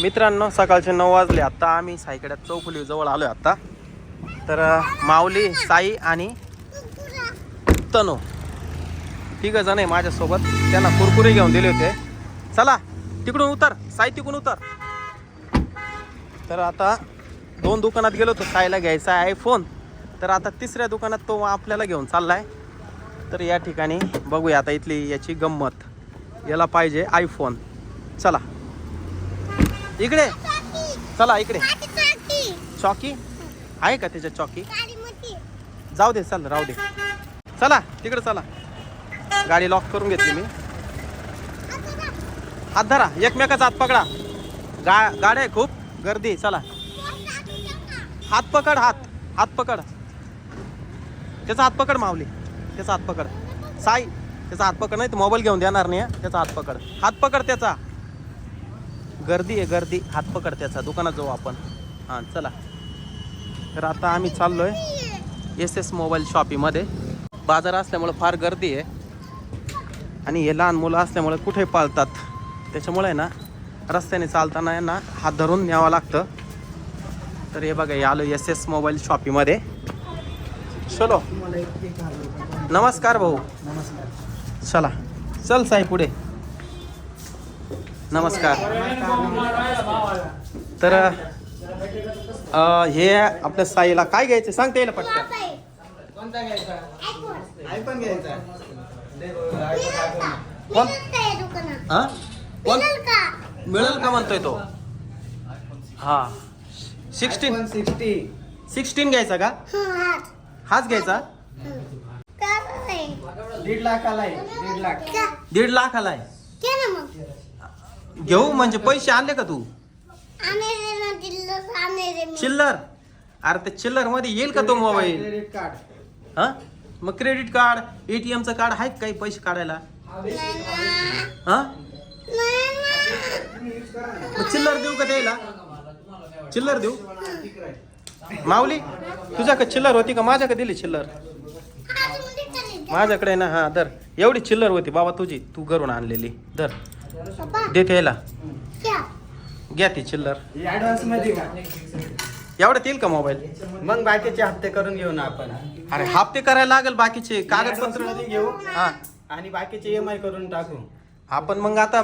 मित्रांनो सकाळचे नऊ वाजले. आता आम्ही सायकड्यात चौफुली जवळ आलोय आता. तर माऊली साई आणि तनू. तिघ जण आहे माझ्यासोबत. त्यांना कुरकुरे घेऊन दिले होते. चला तिकडून उतर. साई तिकडून उतर. तर आता दोन दुकानात गेलो होतो. साईला घ्यायचा आहे आयफोन तर आता तिसऱ्या दुकानात तो आपल्याला घेऊन चाललाय. तर या ठिकाणी बघूया आता इथली याची गंमत. याला पाहिजे आयफोन चला. इकडे. चला इकडे. चॉकी. आहे का त्याच्यात चॉकी? जाऊ दे चल राहू दे. चला तिकडे चला. गाडी लॉक करून घेतली मी. हात धरा एकमेकाचा हात पकडा. गा गाड्या आहे खूप गर्दी चला. हात पकड हात. हात पकड. त्याचा हात पकड माऊली. त्याचा हात पकड. साई त्याचा हात पकड नाही तर मोबाईल घेऊन देणार नाही. त्याचा हात पकड. हात पकड त्याचा. गर्दी आहे गर्दी. हात पकड त्याचा दुकानात जाऊ आपण. हां चला. तर आता आम्ही चाललोय एस एस मोबाईल शॉपीमध्ये बाजार असल्यामुळं फार गर्दी आहे. आणि हे लहान मुलं असल्यामुळे कुठे पाळतात? त्याच्यामुळे आहे ना रस्त्याने चालताना यांना हात धरून न्यावं लागतं. तर हे बघा हे आलो एस एस मोबाईल शॉपीमध्ये चलो. नमस्कार भाऊ. चला. चल साई पुढे. नमस्कार. तर अ, हे आपल्या साईला काय घ्यायचं? सांगता येईल पटकन. कोणता घ्यायचा? आयफोन. घ्यायचा. कोण हा? कोण? मिळेल का? म्हणतोय तो? हा. Sixteen sixty. सिक्स्टीन घ्यायचा का? हाच. घ्यायचा? दीड लाखाला आहे. दीड लाख. दीड लाखाला आहे. घेऊ? म्हणजे पैसे आणले का तू? चिल्लर अरे ते चिल्लरमध्ये येईल का तो मोबाईल क्रेडिट कार्ड हा? मग क्रेडिट कार्ड एटीएम चं कार्ड आहे का काही पैसे काढायला? हा? मग चिल्लर देऊ का द्यायला चिल्लर देऊ? माऊली तुझ्याकडे चिल्लर होती का? माझ्याकडे दिली चिल्लर? माझ्याकडे ना हा धर एवढी चिल्लर होती बाबा तुझी. तू घरून आणलेली. धर देते यायला घ्या. ती चिल्लर. ऍडव्हान्समध्ये का एवढ्यात येईल का मोबाईल मग बाकीचे हप्ते करून घेऊ ना आपण. अरे हप्ते करायला लागेल बाकीचे. कागदपत्रमध्ये घेऊ. हा. आणि बाकीचे एम आय करून टाकू. आपण मग आता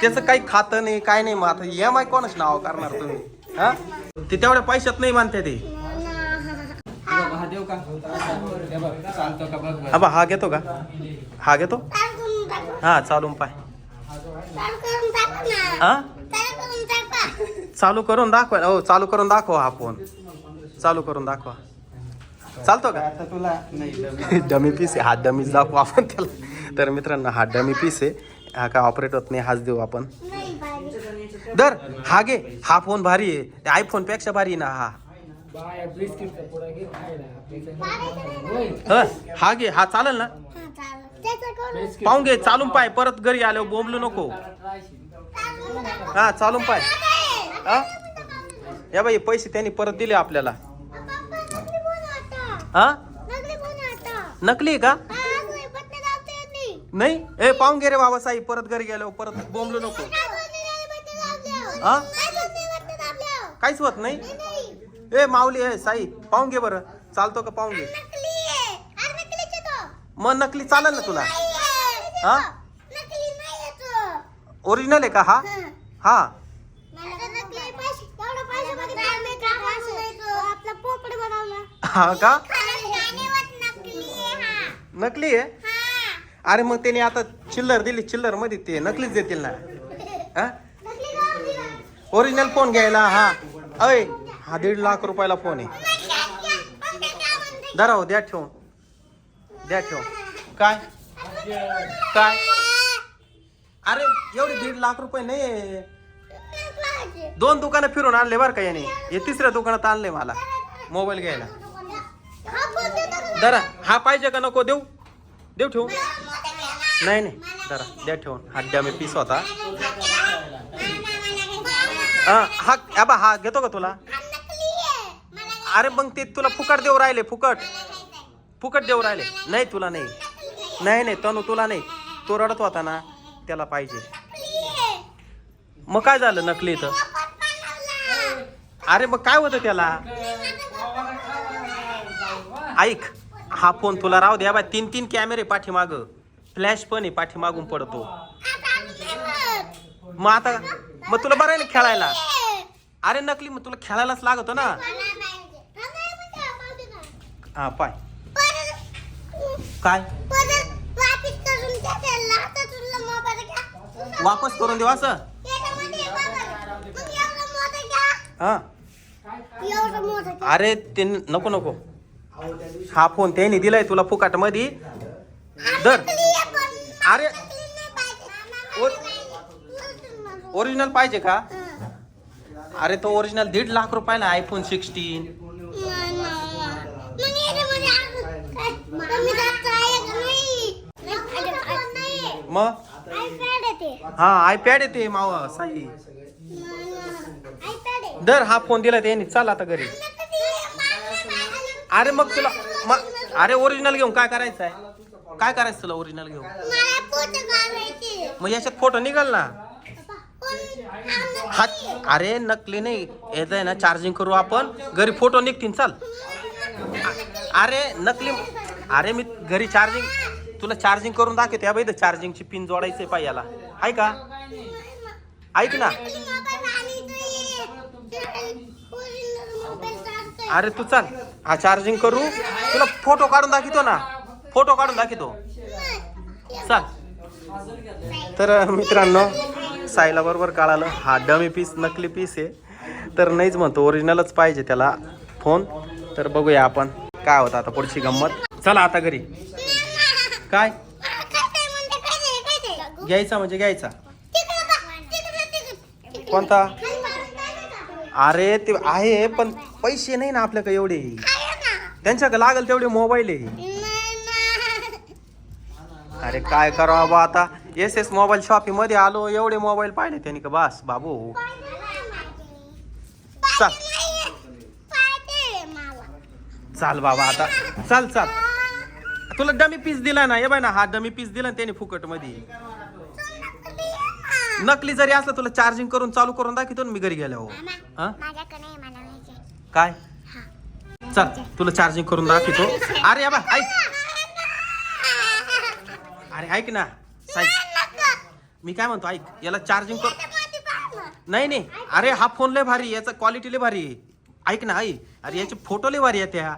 त्याचं काही खातं नाही काय नाही. मग आता एम आय कोणाच नाव करणार तुम्ही? हा? ते तेवढ्या पैशात नाही मानते ते. हा. हा घेतो का? हा घेतो? हा चालून पाय. हा चालू करून दाखवा. हो चालू करून दाखवा हा फोन. चालू करून दाखवा. चालतो का? आता तुला नाही डमी. पीस आहे. हा डमीच दाखवू आपण त्याला. तर मित्रांनो हा डमी पीस आहे. हा काय ऑपरेट होत नाही हाच देऊ आपण. दर हा घे. हा फोन भारी आहे. आयफोनपेक्षा भारी आहे ना हा. हं, हा घे. हा चालेल ना? पाहून घे चालून पाय परत घरी आल्यावर बोंबलू नको. हा चालून पाय. हा? या बाई पैसे त्यांनी परत दिले आपल्याला. हा? नकली का? नाही? ए पाहून घे रे बाबा साई परत घरी गेलो परत बोंबलू नको. हा? काहीच होत नाही? ए माऊली ए साई पाहून घे बरं. चालतो का पाहून घे. मग नकली चालेल ना तुला? हा? ओरिजिनल आहे का हा? हा. हा. का? नकली आहे अरे मग त्याने आता चिल्लर दिली. चिल्लरमध्ये ते नकलीच देतील ना. हा? ओरिजिनल फोन घ्यायला हा. अय हा दीड लाख रुपयाला फोन आहे. धरा हो द्या ठेवून. द्या ठेवून काय? काय? अरे एवढे दीड लाख रुपये नाही दोन दुकानं फिरून आणले बरं का याने. हे तिसऱ्या दुकानात आणले मला. मोबाईल घ्यायला. जरा हा पाहिजे का नको देऊ? देऊ ठेवू? नाही नाही. जरा द्या ठेवून. हा द्या मी पीस होता. हा हा हा घेतो का तुला? अरे मग ते तुला फुकट देऊ राहिले फुकट. फुकट देऊ राहिले. नाही तुला नाही. नाही नाही तनु तुला नाही. तो रडत होता ना त्याला पाहिजे. मग काय झालं नकली इथं? अरे मग काय होतं त्याला? ऐक हा फोन तुला राहू द्या बाय तीन तीन कॅमेरे पाठीमाग. फ्लॅश पण आहे पाठीमागून पडतो. मग आता मग तुला बरं आहे ना खेळायला? अरे नकली मग तुला खेळायलाच लागतो ना? हा पाय. काय? वापस करून देऊ असं? हा. अरे ते नको नको. हा फोन त्याने दिलाय तुला फुकाटमध्ये दर अरे. ओरिजिनल पाहिजे का? अरे तो ओरिजिनल दीड लाख रुपयाला आयफोन सिक्स्टीन मग? हा आयपॅड येते मावा साई. दर हा फोन दिला त्याने चल आता घरी. अरे मग तुला मग अरे ओरिजिनल घेऊन काय करायचं आहे? काय करायचं तुला ओरिजिनल घेऊन? मग याच्यात फोटो निघाल ना. हा अरे नकली नाही येत आहे ना चार्जिंग करू आपण. घरी फोटो निघतील चाल. अरे नकली अरे मी घरी चार्जिंग तुला चार्जिंग करून दाखवते या बाई चार्जिंगची पिन जोडायची पाय याला आहे का? ऐक ना. अरे तू चाल. हा चार्जिंग करू. तुला फोटो काढून दाखवतो ना. फोटो काढून दाखवतो. चाल. तर मित्रांनो साईला बरोबर काढालं हा डमी पीस नकली पीस आहे. तर नाहीच म्हणतो ओरिजिनलच पाहिजे त्याला फोन तर बघूया आपण. काय होतं आता पुढची गंमत. चला आता घरी. काय? घ्यायचा म्हणजे घ्यायचा. कोणता? अरे ते आहे पण पैसे नाही ना आपल्याकडे एवढे. त्यांच्याकडे लागल तेवढे मोबाईल आहे. अरे काय करावं बा आता? एस एस मोबाईल शॉपिंगमध्ये आलो एवढे मोबाईल पाहिले त्यांनी का? बस बाबू. चल. चाल बाबा आता. चल चल. तुला डमी पीस दिला ना ये बाय ना हा डमी पीस दिला ना त्याने फुकटमध्ये नकली जरी असलं तुला चार्जिंग करून चालू करून दाखवतो ना मी घरी गेल्यावर. हा? काय? चल तुला चार्जिंग करून दाखवतो. अरे या बा ऐक. अरे ऐक ना साई. मी काय म्हणतो ऐक याला चार्जिंग कर. नाही नाही. अरे हा फोन लय भारी याचा क्वालिटी लय भारी आहे. ऐक ना आई अरे याचे फोटो लय भारी आहेत त्या.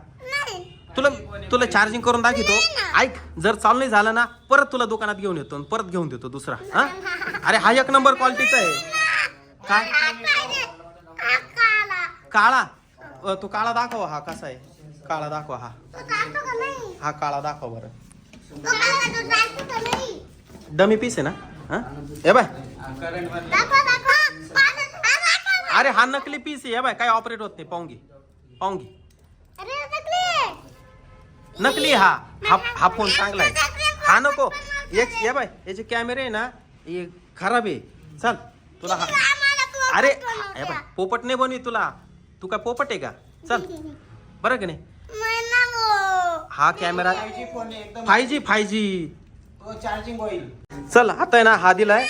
तुला तुला चार्जिंग करून दाखवतो. ऐक जर चालू नाही झालं ना परत तुला दुकानात घेऊन येतो आणि परत घेऊन देतो दुसरा हा? अरे हा एक नंबर क्वालिटीचा आहे. काय काळा. तो काळा दाखव हा कसा आहे? काळा दाखव हा. हा काळा दाखव बरं. डमी पीस आहे ना? हा? ए बाय. अरे हा नकली पीस आहे. बाय काय ऑपरेट होत नाही. पाहुंगी पाहुंगी नकली हा. हा हा फोन चांगला आहे. हा नको. एक ये बाय याचे कॅमेरे आहे ना हे खराब आहे. चल तुला हा अरे बाय पोपट नाही बनवी तुला. तू काय पोपट आहे का? चल. बरं का नाही? हा camera five G five G charging होईल चल आता आहे ना हा दिलाय.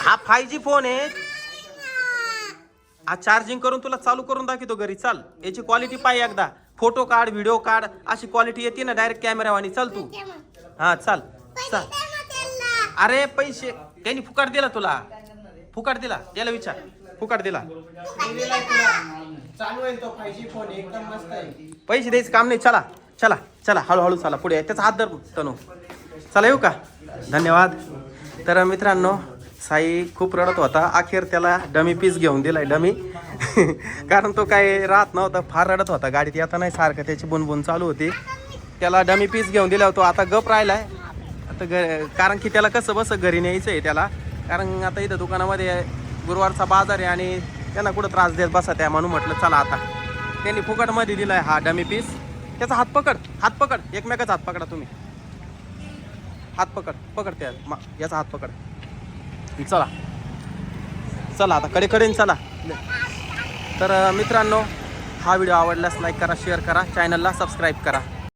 हा फाय जी फोन आहे. हा चार्जिंग करून तुला चालू करून दाखवतो घरी. चल याची क्वालिटी पाय एकदा. फोटो काढ व्हिडिओ काढ अशी क्वालिटी येते ना डायरेक्ट कॅमेरावानी चल तू. हा चल. चल. अरे पैसे. त्यांनी फुकाट दिला तुला. फुकाट दिला. त्याला विचार. फुकाट दिला. चालू आहे तो फाय जी फोन एकदम मस्त आहे. पैसे द्यायचं काम नाही. चला चला चला. हळूहळू चला. पुढे त्याचा हात धर तनू. चला येऊ का? धन्यवाद. तर मित्रांनो साई खूप रडत होता. अखेर त्याला डमी पीस घेऊन दिलाय डमी. कारण तो काय राहत नव्हता फार रडत होता. गाडीत येता नाही सारखं त्याची बुनबुन चालू होती. त्याला डमी पीस घेऊन दिला होतो. आता गप राहिलाय. आता ग कारण की त्याला कसं बस घरी न्यायचं आहे त्याला. कारण आता इथं दुकानामध्ये गुरुवारचा बाजार आहे आणि त्यांना कुठं त्रास देत बसा त्या म्हणून म्हटलं चला आता. त्यांनी फुकटमध्ये दिलाय हा डमी पीस त्याचा हात पकड हात पकड. एकमेकाचा हात पकडा तुम्ही. हात पकड पकड त्या मा- याचा हात पकड. चला. चला आता कडे कडेन चला. तर मित्रांनो हा व्हिडिओ आवडल्यास लाईक करा शेअर करा चॅनलला सबस्क्राईब करा.